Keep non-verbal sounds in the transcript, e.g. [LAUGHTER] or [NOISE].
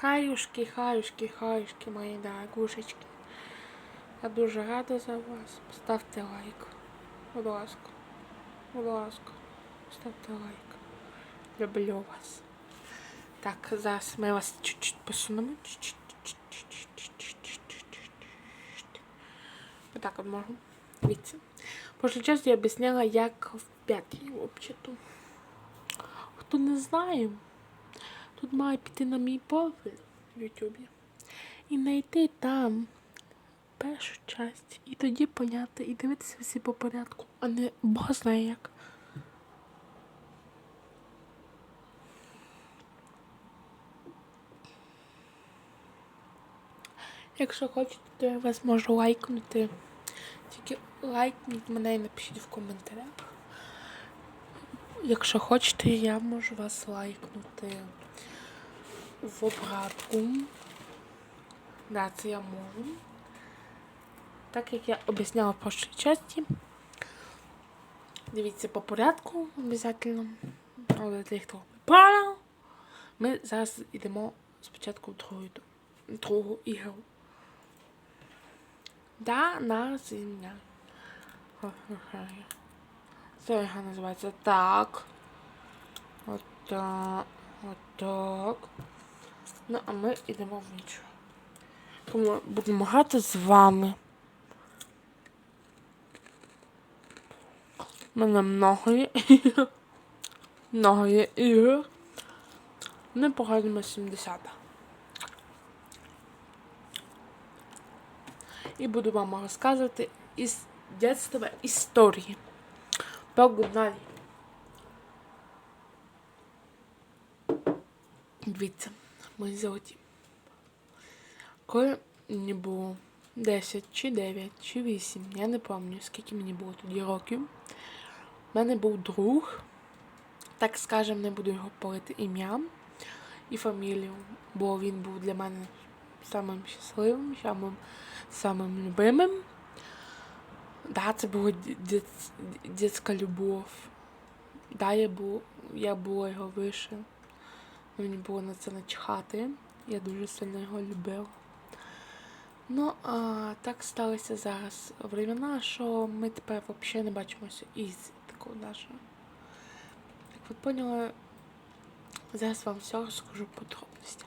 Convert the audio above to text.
Хаюшки, хаюшки, хаюшки, мої дорогушечки. Я дуже рада за вас. Ставте лайк. Будь ласка. Будь ласка. Ставте лайк. Люблю вас. Так, зараз ми вас чуть-чуть посунемо. Отак от можу. Дивіться. Прошлий час я об'ясняла, як в п'ятій взагалі-то. Хто не знає, тут має піти на мій профіль в Ютубі і знайти там першу часть. І тоді поняти, і дивитися всі по порядку, а не Бог знає як. Якщо хочете, то я вас можу лайкнути. Тільки лайкніть мене і напишіть в коментарях. Якщо хочете, я можу вас лайкнути в обратку. Да, це я можу. Так як я об'ясняла в першій часті. Дивіться по порядку обов'язково. Але для хто правильно. Ми зараз йдемо спочатку в другу, другу ігру. Да, на земля. Це його називається так. Отак. Отак. Ну, а ми йдемо в іншу. Тому будемо грати з вами. У мене много є ігор. [LAUGHS] Много є ігор. Ми пограємо 70. І буду вам розказувати із дитинства історії. Погнали. Дивіться, ми золоті. Коли мені було 10 чи 9 чи 8, я не пам'ятаю, скільки мені було тоді років. У мене був друг, так скажем, не буду його палити ім'я і фамілію, бо він був для мене самим щасливим, самим, самим любимим. Да, це була дитяча любов. Да, я, був, я була його вище. Мені було на це начхати. Я дуже сильно його любила. Ну, а так сталося зараз времена, що ми тепер взагалі не бачимося із такого нашого. Як ви поняли, зараз вам все розкажу в подробностях.